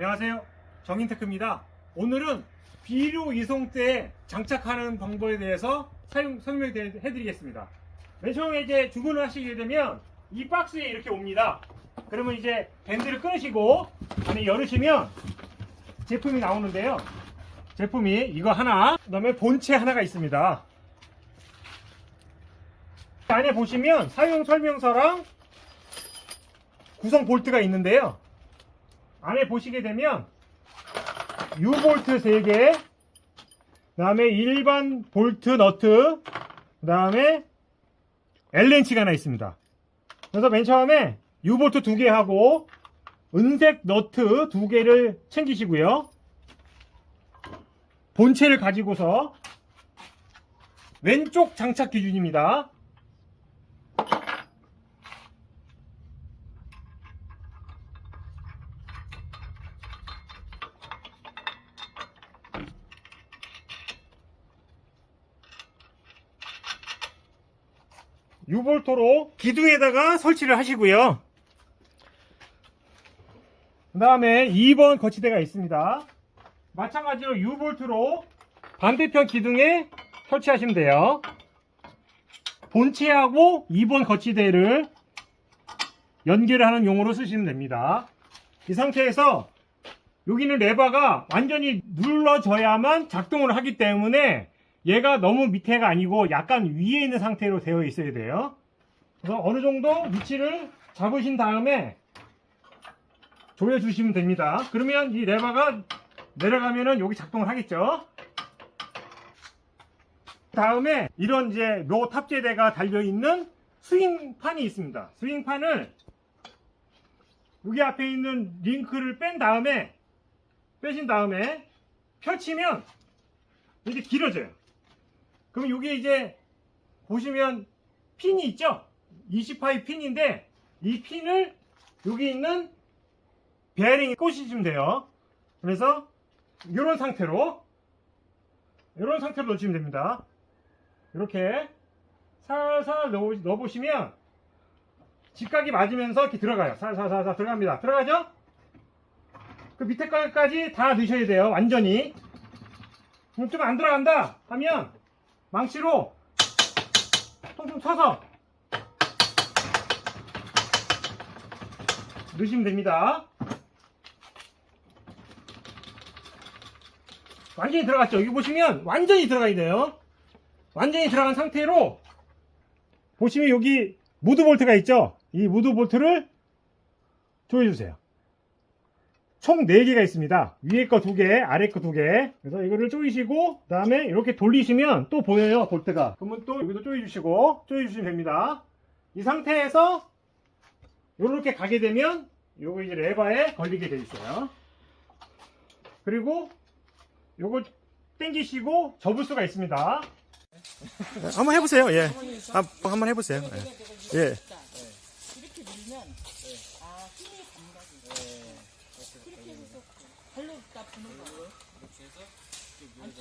안녕하세요. 정인테크입니다. 오늘은 비료 이송대에 장착하는 방법에 대해서 사용 설명해 드리겠습니다. 맨 처음에 이제 주문을 하시게 되면 이 박스에 이렇게 옵니다. 그러면 이제 밴드를 끊으시고 안에 열으시면 제품이 나오는데요. 제품이 이거 하나, 그 다음에 본체 하나가 있습니다. 안에 보시면 사용 설명서랑 구성 볼트가 있는데요. 안에 보시게 되면 U볼트 3개, 그 다음에 일반 볼트 너트, 그 다음에 L렌치가 하나 있습니다. 그래서 맨 처음에 U볼트 2개 하고 은색 너트 2개를 챙기시고요. 본체를 가지고서 왼쪽 장착 기준입니다. 유볼토로 기둥에다가 설치를 하시고요. 그 다음에 2번 거치대가 있습니다. 마찬가지로 유볼트로 반대편 기둥에 설치하시면 돼요. 본체하고 2번 거치대를 연결하는 용으로 쓰시면 됩니다. 이 상태에서 여기는 레버가 완전히 눌러져야만 작동을 하기 때문에 얘가 너무 밑에가 아니고 약간 위에 있는 상태로 되어 있어야 돼요. 그래서 어느 정도 위치를 잡으신 다음에 조여주시면 됩니다. 그러면 이 레버가 내려가면은 여기 작동을 하겠죠. 다음에 이런 이제 로 탑재대가 달려있는 스윙판이 있습니다. 스윙판을 여기 앞에 있는 링크를 뺀 다음에 빼신 다음에 펼치면 이렇게 길어져요. 그럼 여기 이제 보시면 핀이 있죠? 20파이 핀인데 이 핀을 여기 있는 베어링에 꽂으시면 돼요. 그래서 이런 상태로 이런 상태로 놓으시면 됩니다. 이렇게 살살 넣어, 넣어보시면 직각이 맞으면서 이렇게 들어가요. 살살살살 들어갑니다. 들어가죠? 그 밑에 까지 다 넣으셔야 돼요. 완전히. 좀안 들어간다 하면 망치로 통통 쳐서 넣으시면 됩니다. 완전히 들어갔죠? 여기 보시면 완전히 들어가야 돼요. 완전히 들어간 상태로 보시면 여기 무드 볼트가 있죠? 이 무드 볼트를 조여주세요. 총 4개가 있습니다. 위에 거 2개, 아래 거 2개. 그래서 이거를 조이시고, 그 다음에 이렇게 돌리시면 또 보여요, 볼트가. 그러면 또 여기도 조여주시고, 조여주시면 됩니다. 이 상태에서 이렇게 가게 되면 요거 이제 레버에 걸리게 돼 있어요. 그리고 요거 당기시고 접을 수가 있습니다. 한번 해보세요. 예. 아, 한번 해보세요. 예. 예. 이렇게 밀면 아 힘이 감각이 이렇게 해서 발로 딱 부는 거